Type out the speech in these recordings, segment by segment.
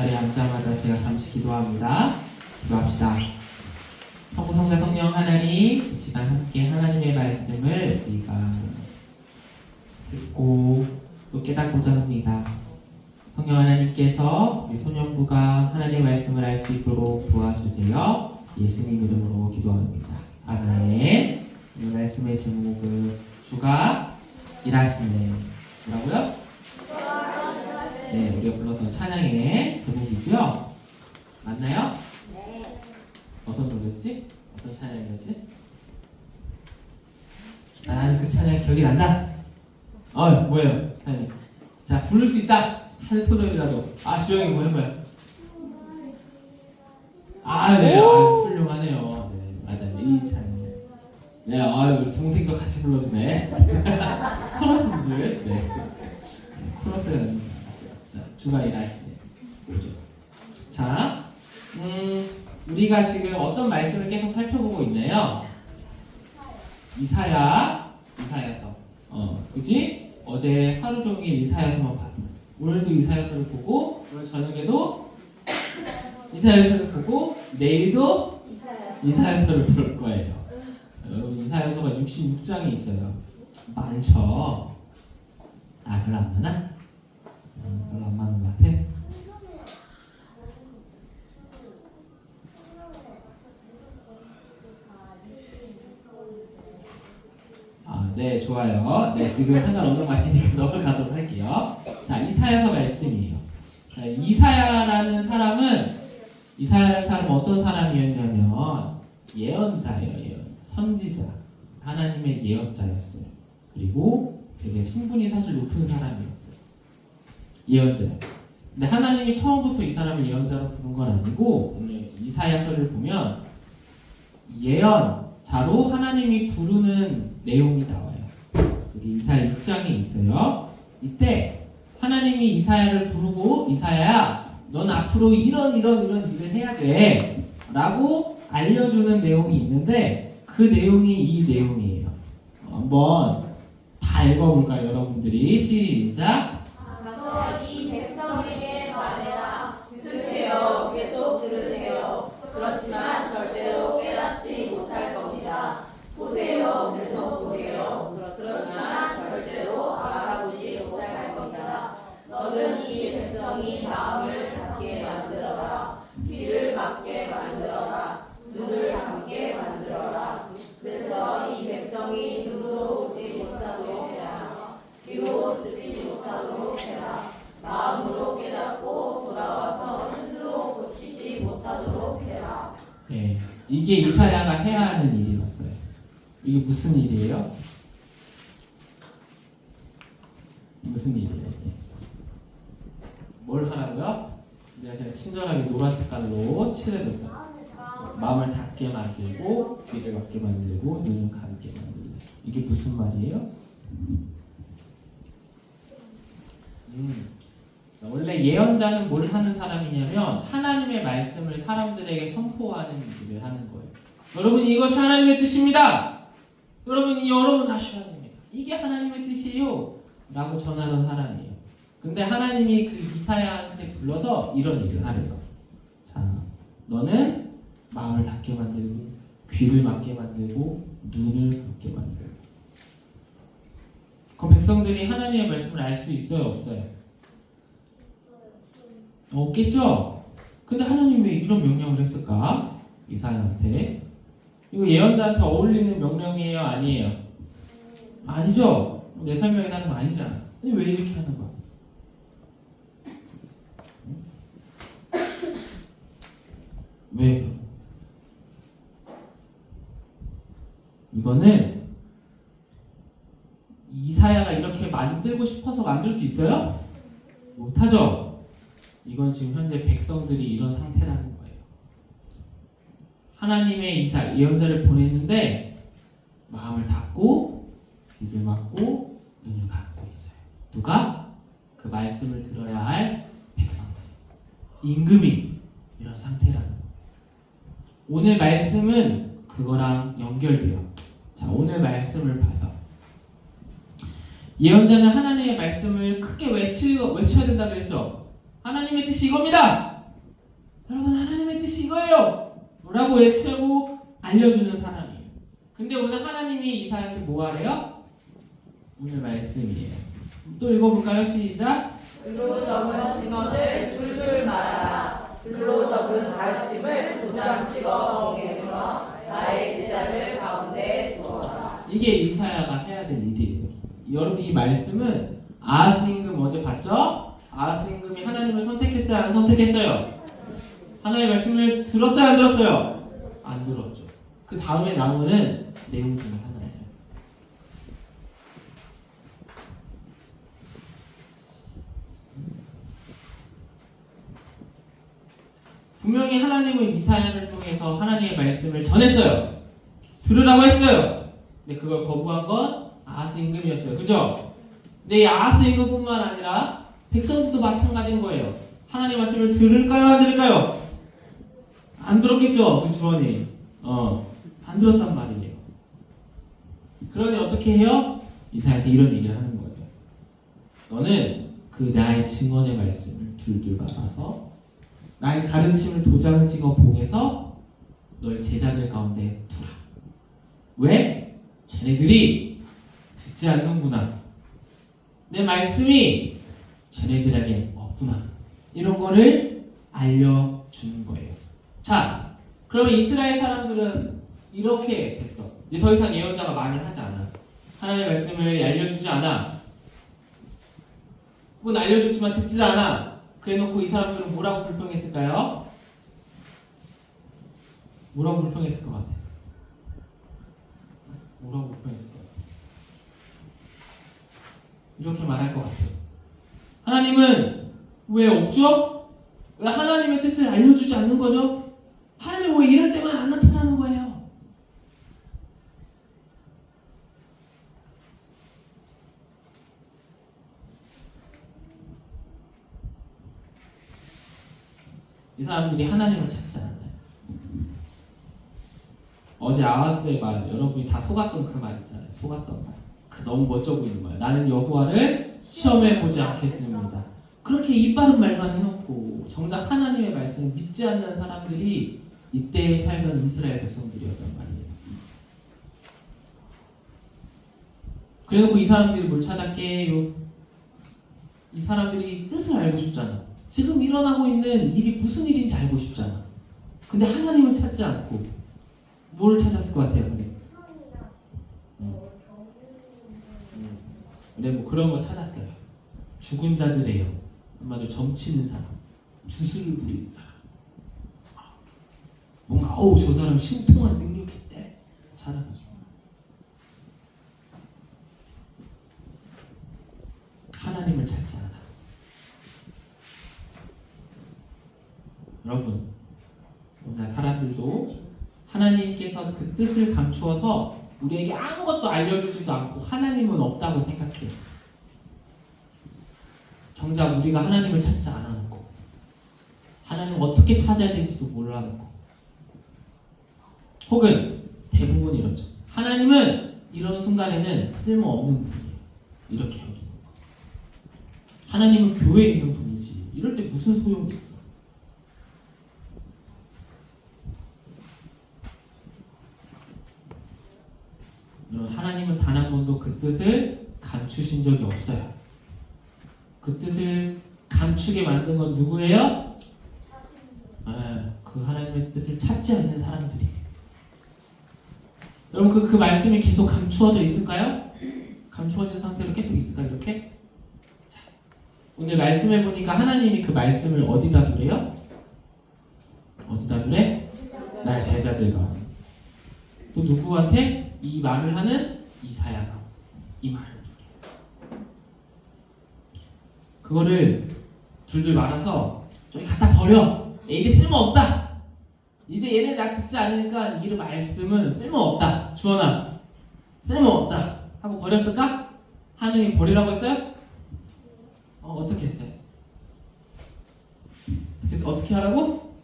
자리에 앉자마자 제가 잠시 기도합니다. 기도합시다. 성부 성자 성령 하나님 이 시간 함께 하나님의 말씀을 우리가 듣고 또 깨닫고자 합니다. 성령 하나님께서 우리 소년부가 하나님의 말씀을 알 수 있도록 도와주세요. 예수님 이름으로 기도합니다. 아멘. 이 말씀의 제목은 주가 일하시네. 뭐라고요? 네, 우리가 불렀던 찬양의 제목이죠. 맞나요? 어떤 노래지? 어떤 찬양이었지? 아, 나는 그 찬양이 기억이 난다. 어, 뭐예요? 찬양. 자, 부를 수 있다. 한 소절이라도. 아, 주영이 뭐 해봐요. 아, 네, 아, 훌륭하네요. 네, 맞아요. 이 찬양. 네, 아, 우리 동생도 같이 불러주네. 코러스들. 네. 코러스라는 줄 알았어요. 자, 주가 일하시네. 뭐죠? 자, 음, 우리가 지금 어떤 말씀을 계속 살펴보고 있나요? 이사야, 이사야서. 어, 그지? 어제 하루 종일 이사야서만 봤어. 오늘도 이사야서를 보고, 오늘 저녁에도 이사야서를 보고, 내일도 이사야서를 볼 거예요. 여러분, 이사야서가 66장이 있어요. 많죠? 아, 별로 안 많아? 음, 안 많은 것 같아? 아, 네, 좋아요. 네, 지금 상관없는 말이니까 넘어가도록 할게요. 자, 이사야서 말씀이에요. 자, 이사야라는 사람은 이사야라는 사람은 어떤 사람이었냐면 예언자예요, 예언. 선지자. 하나님의 예언자였어요. 그리고 되게 신분이 사실 높은 사람이었어요. 예언자예요. 근데 하나님이 처음부터 이 사람을 예언자로 부른 건 아니고 오늘 이사야서를 보면 예언자로 하나님이 부르는 내용이 나와요. 여기 이사야 6장에 있어요. 이때 하나님이 이사야를 부르고 이사야야 넌 앞으로 이런 이런 이런 일을 해야 돼 라고 알려주는 내용이 있는데 그 내용이 이 내용이에요. 어, 한번 다 읽어볼까요 여러분들이 시작 Bye. 이게 무슨 일이에요? 무슨 일이에요? 뭘 하라고요? 내가 제가 친절하게 노란 색깔로 칠해줬어요. 마음을 닫게 만들고 귀를 막게 만들고 눈을 감게 만들고 이게 무슨 말이에요? 음, 자, 원래 예언자는 뭘 하는 사람이냐면 하나님의 말씀을 사람들에게 선포하는 일을 하는 거예요. 여러분 이것이 하나님의 뜻입니다. 여러분이 여러분 하셔야 됩니다. 이게 하나님의 뜻이에요. 라고 전하는 사람이에요. 근데 하나님이 그 이사야한테 불러서 이런 일을 하래요. 자, 너는 마음을 닫게 만들고 귀를 막게 만들고 눈을 감게 만들고 그럼 백성들이 하나님의 말씀을 알 수 있어요 없어요? 없겠죠? 근데 하나님 왜 이런 명령을 했을까? 이사야한테 이거 예언자한테 어울리는 명령이에요 아니에요? 아니죠? 내 설명이 하는 거 아니잖아 근데 왜 이렇게 하는 거야? 왜? 이거는 이사야가 이렇게 만들고 싶어서 만들 수 있어요? 못하죠? 이건 지금 현재 백성들이 이런 상태라는 거예요. 하나님의 이사 예언자를 보냈는데 마음을 닫고 귀를 막고 눈을 감고 있어요. 누가 그 말씀을 들어야 할 백성들, 임금이 이런 상태라는 거예요. 오늘 말씀은 그거랑 연결돼요. 자, 오늘 말씀을 봐요. 예언자는 하나님의 말씀을 크게 외치, 외쳐야 된다 그랬죠. 하나님의 뜻이 이겁니다. 여러분 하나님의 뜻이 이거예요. 라고 외치고 알려주는 사람이에요. 근데 오늘 하나님이 이사야한테 뭐 하래요? 오늘 말씀이에요. 또 읽어볼까요? 시작. 글로 적은 증언을 줄줄 말하라. 글로 적은 가르침을 도장 찍어 봉해서 나의 제자들 가운데 두어라. 이게 이사야가 해야 될 일이에요. 여러분 이 말씀은 아하스 임금 어제 봤죠? 아하스 임금이 하나님을 선택했어요? 안 선택했어요? 하나님의 말씀을 들었어요? 안 들었어요? 안 들었죠. 그 다음에 나오는 내용 중에 하나예요. 분명히 하나님은 이사야를 통해서 하나님의 말씀을 전했어요. 들으라고 했어요. 근데 그걸 거부한 건 아하스 임금이었어요. 그죠? 근데 이 아하스 임금뿐만 아니라 백성들도 마찬가지인 거예요. 하나님 말씀을 들을까요? 안 들을까요? 안 들었겠죠? 그 주원이. 어, 안 들었단 말이에요. 그러니 어떻게 해요? 이사야한테 이런 얘기를 하는 거예요. 너는 그 나의 증언의 말씀을 둘둘 말아서 나의 가르침을 도장을 찍어 봉해서 너의 제자들 가운데 두라. 왜? 쟤네들이 듣지 않는구나. 내 말씀이 쟤네들에게 없구나. 이런 거를 알려주는 거예요. 자, 그러면 이스라엘 사람들은 이렇게 됐어. 이제 더 이상 예언자가 말을 하지 않아. 하나님의 말씀을 알려주지 않아. 혹은 알려줬지만 듣지 않아. 그래놓고 이 사람들은 뭐라고 불평했을까요? 뭐라고 불평했을 것 같아요? 뭐라고 불평했을까요? 이렇게 말할 것 같아요. 하나님은 왜 없죠? 왜 하나님의 뜻을 알려주지 않는 거죠? 하나님 왜 이럴 때만 안 나타나는 거예요? 이 사람들이 하나님을 찾지 않았나요? 어제 아하스의 말 여러분이 다 속았던 그 말 있잖아요. 속았던 말. 그 너무 멋져 보이는 말. 나는 여호와를 시험해 보지 않겠습니다. 그렇게 이 빠른 말만 해놓고 정작 하나님의 말씀을 믿지 않는 사람들이 이때 살던 이스라엘 백성들이었단 말이에요. 그래놓고 이 사람들이 뭘 찾았게요? 이 사람들이 뜻을 알고 싶잖아. 지금 일어나고 있는 일이 무슨 일인지 알고 싶잖아. 근데 하나님을 찾지 않고 뭘 찾았을 것 같아요? 근데? 네, 뭐 그런 거 찾았어요. 죽은 자들이에요. 한마디로 점치는 사람, 주술을 부리는 사람. 어우 저 사람 신통한 능력이 있대. 찾아가지고. 하나님을 찾지 않았어. 여러분, 오늘 사람들도 하나님께서 그 뜻을 감추어서 우리에게 아무것도 알려주지도 않고 하나님은 없다고 생각해요. 정작 우리가 하나님을 찾지 않아놓고 하나님을 어떻게 찾아야 될지도 몰라놓고 혹은 대부분 이렇죠. 하나님은 이런 순간에는 쓸모없는 분이에요. 이렇게 여기는 거. 하나님은 교회에 있는 분이지. 이럴 때 무슨 소용이 있어? 하나님은 단 한 번도 그 뜻을 감추신 적이 없어요. 그 뜻을 감추게 만든 건 누구예요? 아, 그 하나님의 뜻을 찾지 않는 사람들이. 여러분 그, 그 말씀이 계속 감추어져 있을까요? 감추어진 상태로 계속 있을까요? 이렇게? 자, 오늘 말씀해 보니까 하나님이 그 말씀을 어디다 두래요? 어디다 두래? 나의 제자들과 또 누구한테 이 말을 하는 이사야가 이 말을. 그거를 줄줄 말아서 저기 갖다 버려. 이제 쓸모 없다. 이제 얘네 나 듣지 않으니까 이 말씀은 쓸모 없다. 주원아, 쓸모 없다. 하고 버렸을까? 하나님이 버리라고 했어요? 어, 어떻게 했어요? 어떻게, 어떻게 하라고?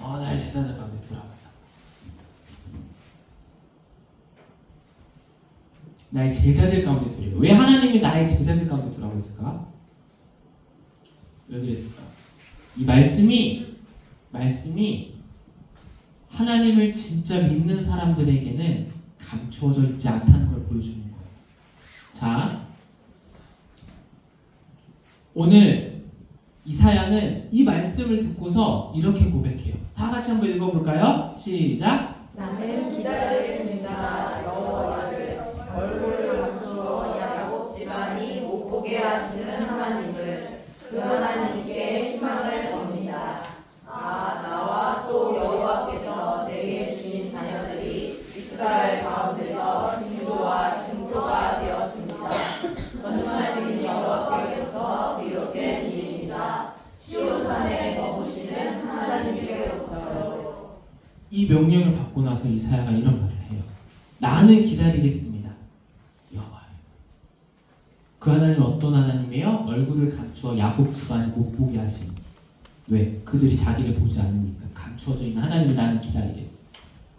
어, 나의 재산을 가운데 두라고. 나의 제자들 가운데 두래요. 왜 하나님이 나의 제자들 가운데 두라고 했을까? 왜 그랬을까? 이 말씀이 말씀이 하나님을 진짜 믿는 사람들에게는 감추어져 있지 않다는 걸 보여주는 거예요. 자, 오늘 이사야는 이 말씀을 듣고서 이렇게 고백해요. 다 같이 한번 읽어볼까요? 시작. 나는 기다리겠습니다. 여호와를 얼굴을 감추어 야곱 집안이 못 보게 하시는 하나님을 그 하나님께 희망을 겁니다. 아 나와 또 여호와께서 내게 주신 자녀들이 이스라엘 가운데서 징조와 증표가 되었습니다. 전능하신 여호와께로부터 비롯된 일입니다. 시온산에 머무시는 하나님께로부터요. 이 명령을 받고 나서 이사야가 이런 말을 해요. 나는 기다리겠습니다. 여호와를. 그 하나님은 어떤 하나님이에요? 얼굴을 감추어 야곱 집안을 못 보게 하신. 왜? 그들이 자기를 보지 않으니까 감추어져 있는 하나님을 나는 기다리겠다.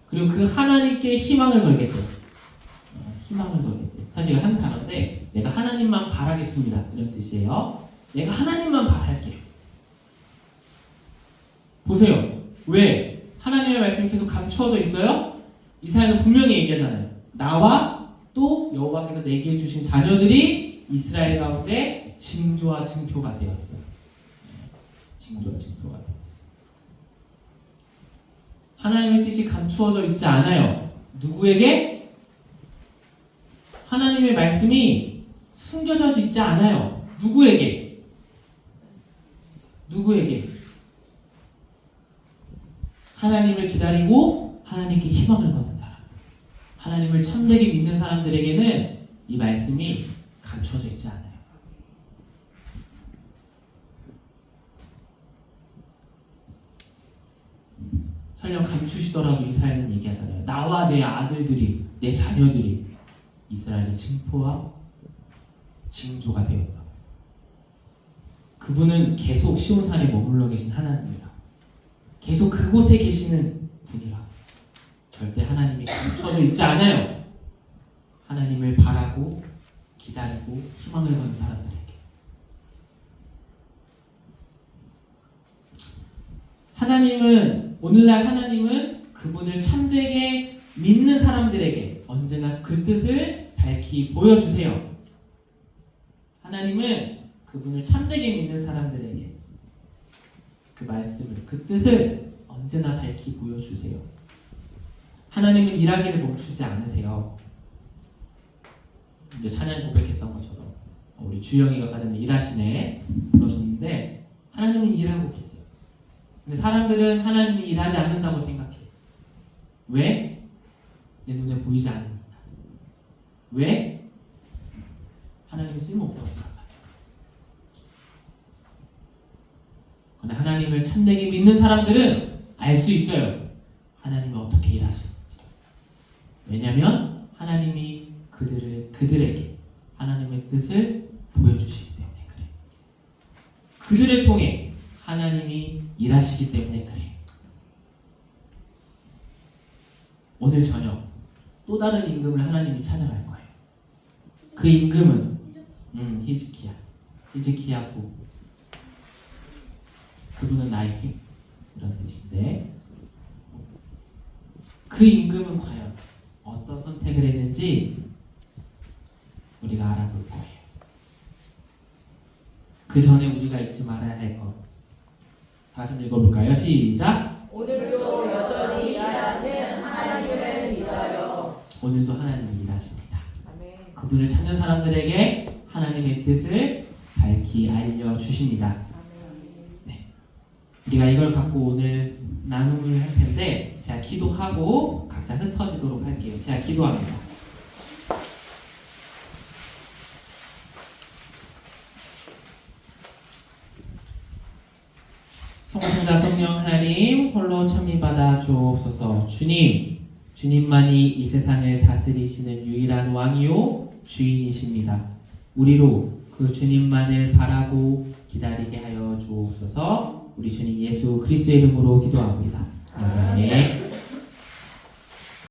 그리고 그 하나님께 희망을 걸겠대. 어, 희망을 걸겠대. 사실 한 단어인데 내가 하나님만 바라겠습니다. 이런 뜻이에요. 내가 하나님만 바랄게. 보세요. 왜? 하나님의 말씀이 계속 감추어져 있어요? 이사야는 분명히 얘기하잖아요. 나와 또 여호와께서 내게 주신 자녀들이 이스라엘 가운데 징조와 증표가 되었어. 네, 징조와 증표가 되었어. 하나님의 뜻이 감추어져 있지 않아요. 누구에게? 하나님의 말씀이 숨겨져 있지 않아요. 누구에게? 누구에게? 하나님을 기다리고 하나님께 희망을 거는 사람. 하나님을 참되게 믿는 사람들에게는 이 말씀이 감춰져 있지 않아요. 설령 감추시더라도 이스라엘은 얘기하잖아요. 나와 내 아들들이, 내 자녀들이 이스라엘의 징표와 징조가 되었다. 그분은 계속 시온산에 머물러 계신 하나님이라. 계속 그곳에 계시는 분이라. 절대 하나님이 감춰져 있지 않아요. 하나님을 바라고 기다리고 희망을 거는 사람들에게. 하나님은 오늘날 하나님은 그분을 참되게 믿는 사람들에게 언제나 그 뜻을 밝히 보여주세요. 하나님은 그분을 참되게 믿는 사람들에게 그 말씀을 그 뜻을 언제나 밝히 보여주세요. 하나님은 일하기를 멈추지 않으세요. 이제 찬양 고백했던 것처럼 우리 주영이가 가는 일하시네 그러셨는데 하나님은 일하고 계세요. 근데 사람들은 하나님이 일하지 않는다고 생각해요. 왜? 내 눈에 보이지 않으니까. 왜? 하나님이 쓸모없다고 생각해요. 그런데 하나님을 참되게 믿는 사람들은 알 수 있어요. 하나님이 어떻게 일하시는지. 왜냐하면 하나님이 그들을 그들에게 하나님의 뜻을 보여주시기 때문에 그래. 그들을 통해 하나님이 일하시기 때문에 그래. 오늘 저녁 또 다른 임금을 하나님이 찾아갈 거예요. 그 임금은 음, 히즈키야. 히즈키야 후. 그분은 나의 힘 이런 뜻인데 그 임금은 과연 어떤 선택을 했는지 우리가 알아볼 거예요. 그 전에 우리가 잊지 말아야 할 것. 다시 읽어볼까요? 시작. 오늘도 여전히 일하시는 하나님을 믿어요. 오늘도 하나님이 일하십니다. 아멘. 그분을 찾는 사람들에게 하나님의 뜻을 밝히 알려 주십니다. 우리가 이걸 갖고 오늘 나눔을 할 텐데 제가 기도하고 각자 흩어지도록 할게요. 제가 기도합니다. 성삼자 성령 하나님 홀로 찬미받아 주옵소서 주님 주님만이 이 세상을 다스리시는 유일한 왕이요 주인이십니다. 우리로 그 주님만을 바라고 기다리게 하여 주옵소서. 우리 주님 예수 그리스도의 이름으로 기도합니다. 아멘.